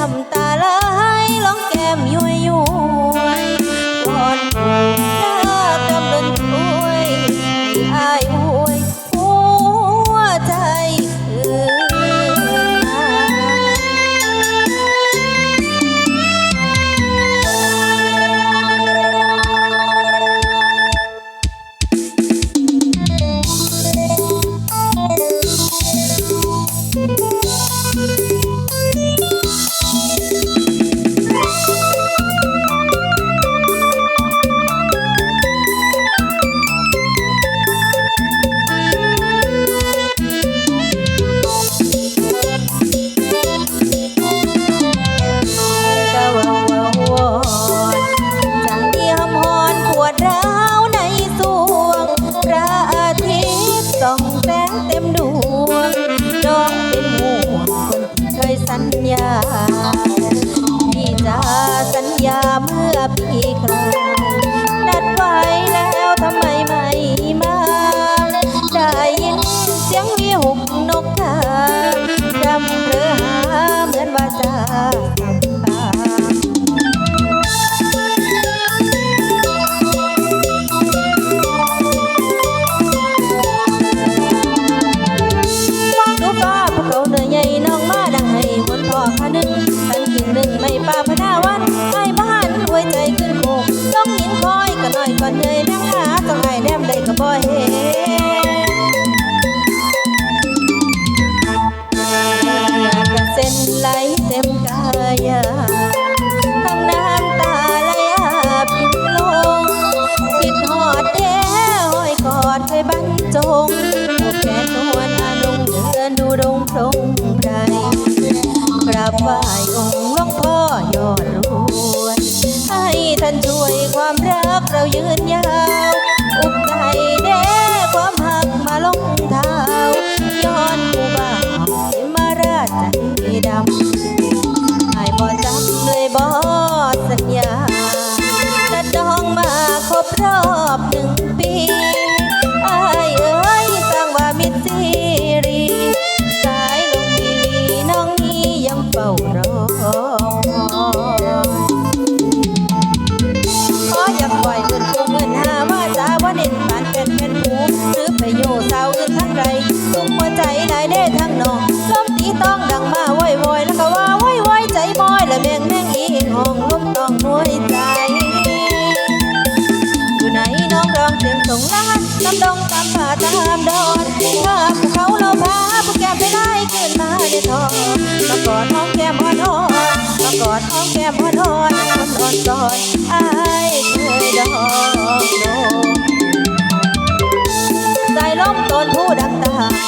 tanta ยสัญญาพี่จะสัญญาเมื่อพี่ครา ด้วยความรักเรายืนยาว อุกใจเด้ความหักมาลงเท้าย้อนผู้บ่าวมาราชใจดำไอ้บ่จำเลยบ่สัญญาจะดองมาครบรอบ ว้อยใจมอยและแมงแมงอีห้องลมต้องหน่วยใจ อยู่ไหนน้องร้องเสียงส่งล้านน้ำดงตามปาตามดอนถ้าภูเขาเราพาผู้แก้มไปได้ขึ้นมาในทองมากอดห้องแก้มอ่อนอ่อนมากอดห้องแก้มอ่อนอ่อนคนอ่อนก่อนอายเคยดอกโนใจล้มต้นผู้ดังตา